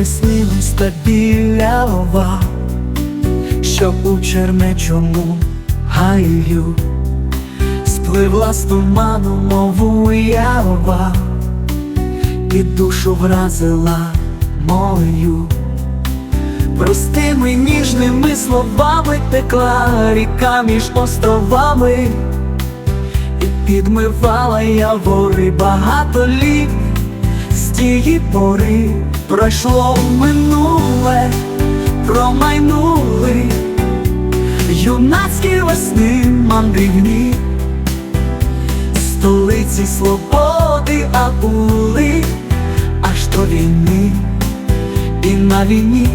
Приснилась та білява, що у чернечому гаю спливла з туману, мов уява, і душу вразила мою. Простими ніжними словами текла ріка між островами, і підмивала я вори багато літ тієї пори пройшло минуле, промайнули юнацькі весни мандрівні, столиці свободи, а були аж до війни, і на війні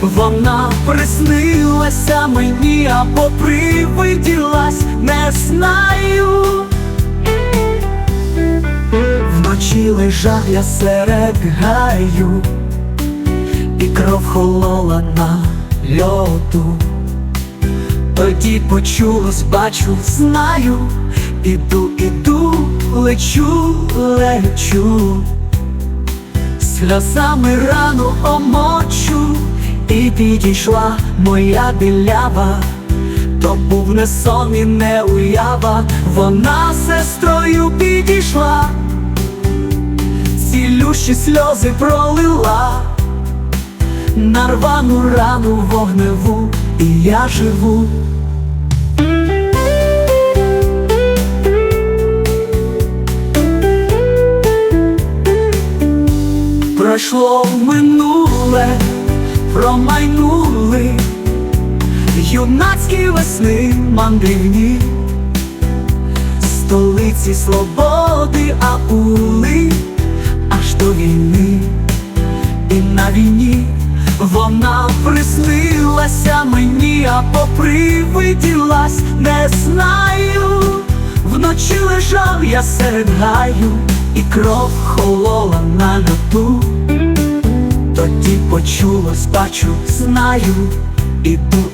вона приснилася мені, або привиділась, не знаю. Вночі лежав я серед гаю, і кров холола на льоду. Тоді почулось, бачу, знаю, іду, іду, лечу, лечу, сльозами рану омочу, і підійшла моя білява. То був не сон і не уява, вона сестрою підійшла, цілющі сльози пролила, на рвану рану вогневу, і я живу. Пройшло минуле, промайнули юнацькі весни мандрівні, столиці свободи, а ули аж до війни, і на війні вона приснилася мені, або привиділась, не знаю. Вночі лежав я серед гаю, і кров холола на льоту. Тоді почулось, бачу, знаю, іду, іду,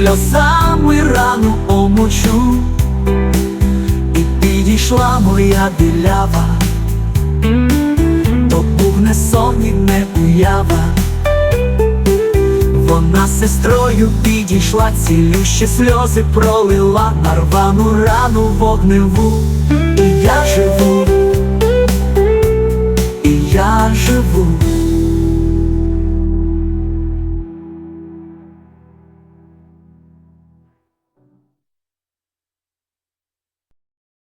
сльозами рану омочу, і підійшла моя білява, то був не сон і не уява. Вона сестрою підійшла, цілющі сльози пролила на рвану рану вогневу.